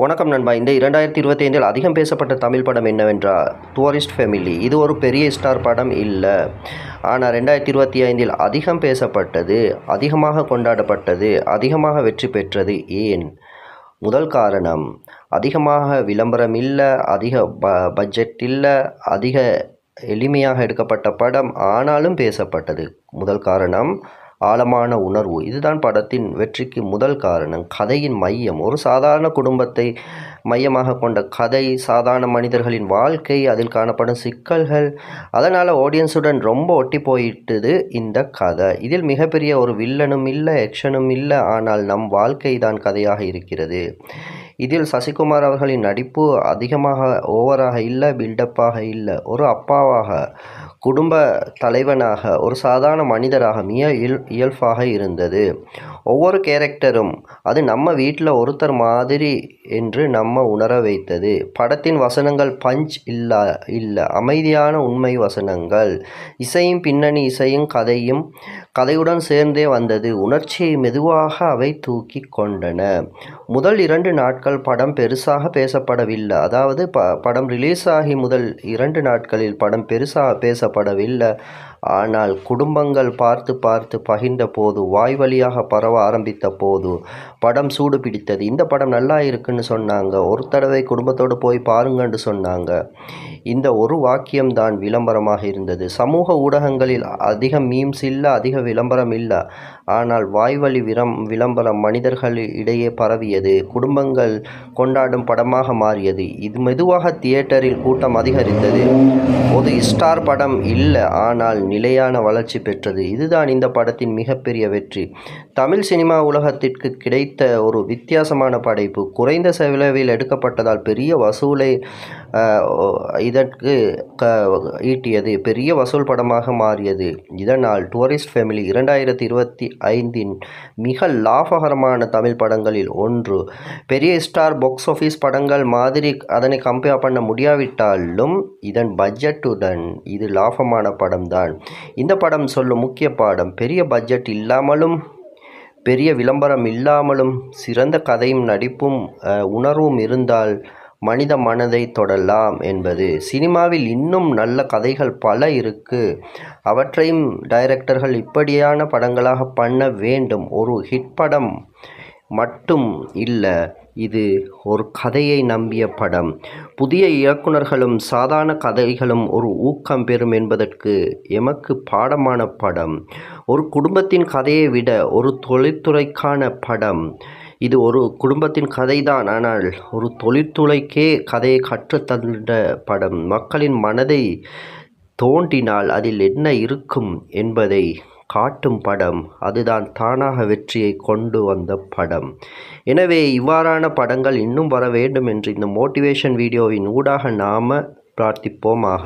வணக்கம் நண்பா. இந்த இரண்டாயிரத்தி இருபத்தி ஐந்தில் அதிகம் பேசப்பட்ட தமிழ் படம் என்னவென்றால் டூரிஸ்ட் ஃபேமிலி இது ஒரு பெரிய ஸ்டார் படம் இல்லை. ஆனால் ரெண்டாயிரத்தி இருபத்தி ஐந்தில் அதிகம் பேசப்பட்டது அதிகமாக கொண்டாடப்பட்டது அதிகமாக வெற்றி பெற்றது ஏன்? முதல் காரணம் அதிகமாக விளம்பரம் இல்லை அதிக ப பட்ஜெட் இல்லை அதிக எளிமையாக எடுக்கப்பட்ட படம் ஆனாலும் பேசப்பட்டது. முதல் காரணம் ஆழமான உணர்வு. இதுதான் படத்தின் வெற்றிக்கு முதல் காரணம். கதையின் மையம். ஒரு சாதாரண குடும்பத்தை மையமாக கொண்ட கதை சாதாரண மனிதர்களின் வாழ்க்கை அதில் காணப்படும் சிக்கல்கள் அதனால் ஆடியன்ஸுடன் ரொம்ப ஒட்டி போயிட்டுது இந்த கதை. இதில் மிகப்பெரிய ஒரு வில்லனும் இல்லை ஆக்ஷனும் இல்லை ஆனால் நம் வாழ்க்கை தான் கதையாக இருக்கிறது. இதில் சசிகுமார் அவர்களின் நடிப்பு அதிகமாக ஓவராக இல்லை பில்டப்பாக இல்லை. ஒரு அப்பாவாக குடும்ப தலைவனாக ஒரு சாதாரண மனிதராக மிக இயல் இயல்பாக இருந்தது. ஒவ்வொரு கேரக்டரும் அது நம்ம வீட்டில் ஒருத்தர் மாதிரி என்று நம்ம உணர வைத்தது. படத்தின் வசனங்கள் பஞ்ச் இல்லா இல்லை அமைதியான உண்மை வசனங்கள். இசையும் பின்னணி இசையும் கதையும் கதையுடன் சேர்ந்தே வந்தது. உணர்ச்சியை மெதுவாக அவை தூக்கி கொண்டன. முதல் இரண்டு நாட்கள் படம் பெருசாக பேசப்படவில்லை. அதாவது ப படம் ரிலீஸ் ஆகி முதல் இரண்டு நாட்களில் படம் பெருசாக பேசப்படவில்லை. ஆனால் குடும்பங்கள் பார்த்து பார்த்து பகிர்ந்த போது வாய் வழியாக பரவ ஆரம்பித்த போது படம் சூடு பிடித்தது. இந்த படம் நல்லா இருக்குன்னு சொன்னாங்க. ஒரு தடவை குடும்பத்தோடு போய் பாருங்கன்னு சொன்னாங்க. இந்த ஒரு வாக்கியம்தான் விளம்பரமாக இருந்தது. சமூக ஊடகங்களில் அதிக மீம்ஸ் இல்லை அதிக விளம்பரம் இல்லை. ஆனால் வாய்வழி விரம் விளம்பரம் மனிதர்கள் இடையே பரவியது. குடும்பங்கள் கொண்டாடும் படமாக மாறியது. இது மெதுவாக தியேட்டரில் கூட்டம் அதிகரித்தது. ஒரு ஸ்டார் படம் இல்லை ஆனால் நிலையான வளர்ச்சி பெற்றது. இதுதான் இந்த படத்தின் மிகப்பெரிய வெற்றி. தமிழ் சினிமா உலகத்திற்கு கிடைத்த ஒரு வித்தியாசமான படைப்பு. குறைந்த செலவில் எடுக்கப்பட்டதால் பெரிய வசூலை இதற்கு க ஈட்டியது. பெரிய வசூல் படமாக மாறியது. இதனால் டூரிஸ்ட் ஃபேமிலி இரண்டாயிரத்தி இருபத்தி ஐந்தின் மிக லாபகரமான தமிழ் படங்களில் ஒன்று. பெரிய ஸ்டார் பாக்ஸ் ஆஃபீஸ் படங்கள் மாதிரி அதனை கம்பேர் பண்ண முடியாவிட்டாலும் இதன் பட்ஜெட்டுடன் இது லாபமான படம்தான். இந்த படம் சொல்லும் முக்கிய பாடம் பெரிய பட்ஜெட் இல்லாமலும் பெரிய விளம்பரம் இல்லாமலும் சிறந்த கதையும் நடிப்பும் உணர்வும் இருந்தால் மனித மனதை தொடலாம் என்பது. சினிமாவில் இன்னும் நல்ல கதைகள் பல இருக்குது அவற்றையும் டைரக்டர்கள் இப்படியான படங்களாக பண்ண வேண்டும். ஒரு ஹிட் படம் மட்டும் இல்லை இது ஒரு கதையை நம்பிய படம். புதிய இயக்குனர்களும் சாதாரண கதைகளும் ஒரு ஊக்கம் பெறும் என்பதற்கு எமக்கு பாடமான படம். ஒரு குடும்பத்தின் கதையை விட ஒரு தொழில்துறைக்கான படம். இது ஒரு குடும்பத்தின் கதைதான். ஆனால் ஒரு தொழிற்துறைக்கே கதையை கற்றுத்தந்த படம் மக்களின் மனதை தோண்டினால் அதில் என்ன இருக்கும் என்பதை காட்டும் படம். அதுதான் தானாக வெற்றியை கொண்டு வந்த படம். எனவே இவ்வாறான படங்கள் இன்னும் வர வேண்டும் என்று இந்த மோட்டிவேஷன் வீடியோவின் ஊடாக நாம் பிரார்த்திப்போமாக.